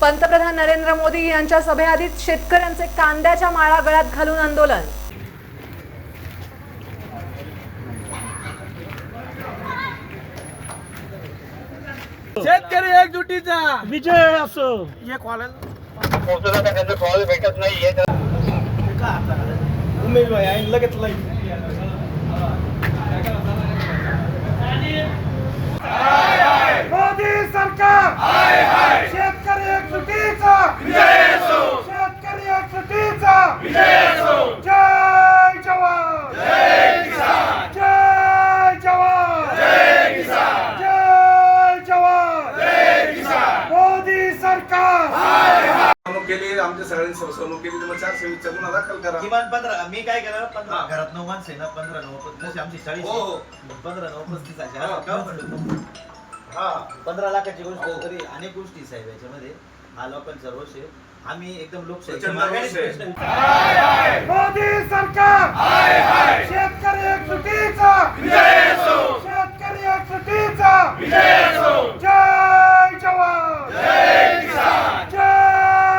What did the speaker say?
पंतप्रधान नरेंद्र मोदी यांच्या सभेआधीच शेतकऱ्यांचे कांद्याच्या माळा गळ्यात घालून आंदोलन. शेतकरी एकजुटीचा. विजय असो. कॉल भेटत भाई आहे लगेच लाईन मोदी सरकार शेतकरी एकजुटीचा शेतकरी एकजुटीचा जय जवान जय जवान जय जवान मोदी सरकार फसवणूक केली आमच्या सगळ्यांनी फसवणूक केली मग चारशे वीसचा गुन्हा दाखल करा किमान पंधरा मी काय केलं पंधरा हा. घरात नऊ माणसं आहे ना पंधरा नऊ पस्तीस जशी आमची चाळीस हो, हो. आहे. पंधरा नऊ पस्तीस अशी. हा. असं का म्हणतो? हा पंधरा लाखाची गोष्ट हो. तरी अनेक गोष्टी साहेब याच्यामध्ये हा लोकांचा रोष आहे आम्ही एकदम प्रचंड रोष आहे. मोदी